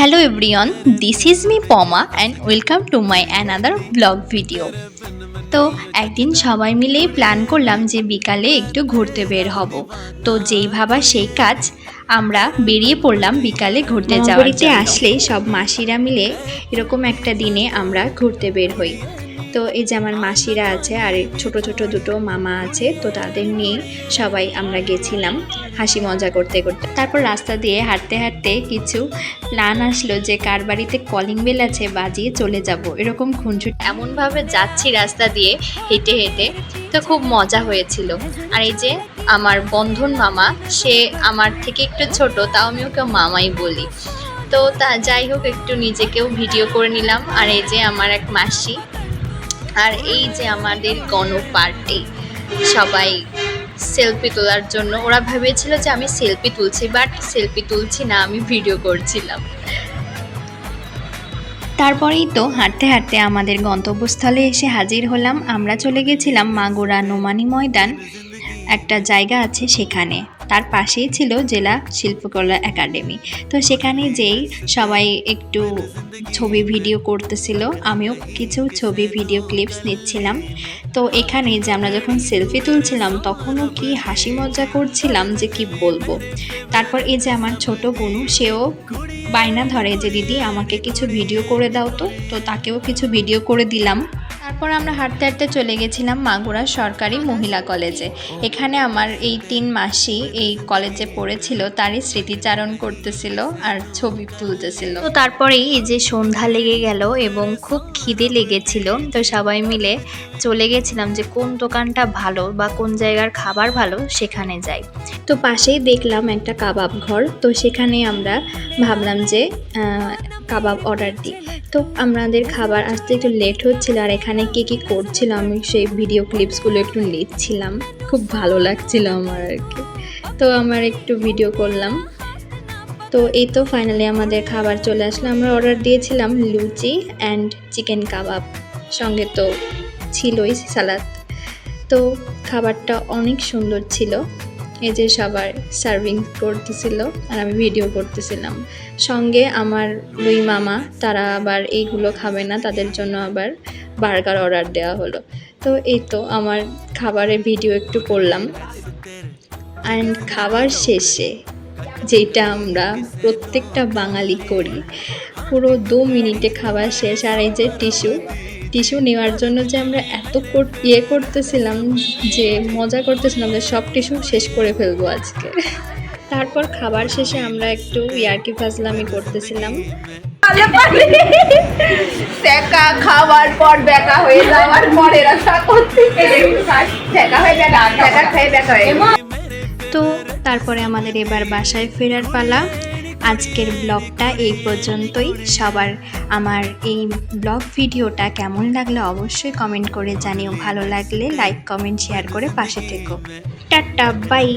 Hello everyone this is me Poma and welcome to my another blog video তো একদিন সবাই মিলেই plan করলাম যে বিকালে একটু ঘুরতে বের হব। তো যেই ভাবা সেই কাজ আমরা বেরিয়ে পড়লাম বিকালে ঘুরতে যাওয়ার আসলেই আসলে সব মাসিরা মিলে এরকম একটা দিনে আমরা ঘুরতে বের হই। তো এই যে আমার মাসিরা আছে আর ছোট ছোট দুটো মামা আছে, তো তাদের নিয়ে সবাই আমরা গেছিলাম হাসি মজা করতে করতে। তারপর রাস্তা দিয়ে হাঁটতে হাঁটতে কিছু প্ল্যান আসলো যে কার বাড়িতে কলিং বেল আছে বাজিয়ে চলে যাব, এরকম খুনছুট এমনভাবে যাচ্ছি রাস্তা দিয়ে হেঁটে হেঁটে, তো খুব মজা হয়েছিল। আর এই যে আমার বন্ধন মামা, সে আমার থেকে একটু ছোট, তাও আমি ওকে মামাই বলি। তো তা যাই হোক, একটু নিজেকেও ভিডিও করে নিলাম। আর এই যে আমার এক মাসি আর এই যে আমাদের গণ পার্টি সবাই সেলফি তোলার জন্য, ওরা ভেবেছিল যে আমি সেলফি তুলছি বাট সেলফি তুলছি না, আমি ভিডিও করছিলাম। তারপরেই তো হাঁটতে হাঁটতে আমাদের গন্তব্যস্থলে এসে হাজির হলাম। আমরা চলে গেছিলাম মাগুরা নোমানি ময়দান। একটা জায়গা আছে সেখানে। তার পাশেই ছিল জেলা শিল্পকলা একাডেমি। তো সেখানে যেই সবাই একটু ছবি ভিডিও করতেছিল, আমিও কিছু ছবি ভিডিও ক্লিপস নিচ্ছিলাম। তো এখানে যে আমরা যখন সেলফি তুলছিলাম, তখনও কি হাসি মজা করছিলাম যে কি বলব। তারপর এই যে আমার ছোট বোনু সেও বায়না ধরে যে, দিদি, আমাকে কিছু ভিডিও করে দাও তো। তো তাকেও কিছু ভিডিও করে দিলাম। তারপর আমরা হাঁটতে হাঁটতে চলে গেছিলাম মাগুরা সরকারি মহিলা কলেজে। এখানে আমার এই তিন মাসই এই কলেজে পড়েছিল তারই স্মৃতিচারণ করতেছিল আর ছবি তুলতেছিল। তো তারপরেই এই যে সন্ধ্যা লেগে গেল এবং খুব খিদে লেগেছিল তো সবাই মিলে চলে গেছিলাম যে কোন দোকানটা ভালো বা কোন জায়গার খাবার ভালো সেখানে যাই। তো পাশেই দেখলাম একটা কাবাব ঘর তো সেখানে আমরা ভাবলাম যে কাবাব অর্ডার দিই। তো আমাদের খাবার আসতে একটু লেট হচ্ছিল আর এখানে কে কী করছিল আমি সেই ভিডিও ক্লিপসগুলো একটু নিচ্ছিলাম খুব ভালো লাগছিল আমার আর কি। তো আমার একটু ভিডিও করলাম। তো এই তো ফাইনালি আমাদের খাবার চলে আসলো। আমরা অর্ডার দিয়েছিলাম লুচি অ্যান্ড চিকেন কাবাব সঙ্গে তো ছিলই সালাদ। তো খাবারটা অনেক সুন্দর ছিল। এই যে সবার সার্ভিং করতেছিল আর আমি ভিডিও করতেছিলাম। সঙ্গে আমার দুই মামা, তারা আবার এইগুলো খাবে না, তাদের জন্য আবার বার্গার অর্ডার দেওয়া হলো। তো এই তো আমার খাবারের ভিডিও একটু করলাম। অ্যান্ড খাবার শেষে যেটা আমরা প্রত্যেকটা বাঙালি করি, পুরো দু মিনিটে খাবার শেষ। আর এই যে টিস্যু টিস্যু নেওয়ার জন্য যে আমরা এত ইয়ে করতেছিলাম যে মজা করতেছিলাম যে সব টিস্যু শেষ করে ফেলব আজকে। তারপর খাবার শেষে আমরা একটু ইয়ার্কি ফাজলামি করতেছিলাম। খাওয়ার পর হয়ে যাওয়ার এরা হয়ে খেয়ে হয়ে তো তারপরে আমাদের এবার বাসায় ফেরার পালা। আজকের ব্লগটা এই পর্যন্তই। সবার আমার এই ব্লগ ভিডিওটা কেমন লাগল অবশ্যই কমেন্ট করে জানিও। ভালো লাগলে লাইক, কমেন্ট, শেয়ার করে পাশে থেকো। Tata, bye.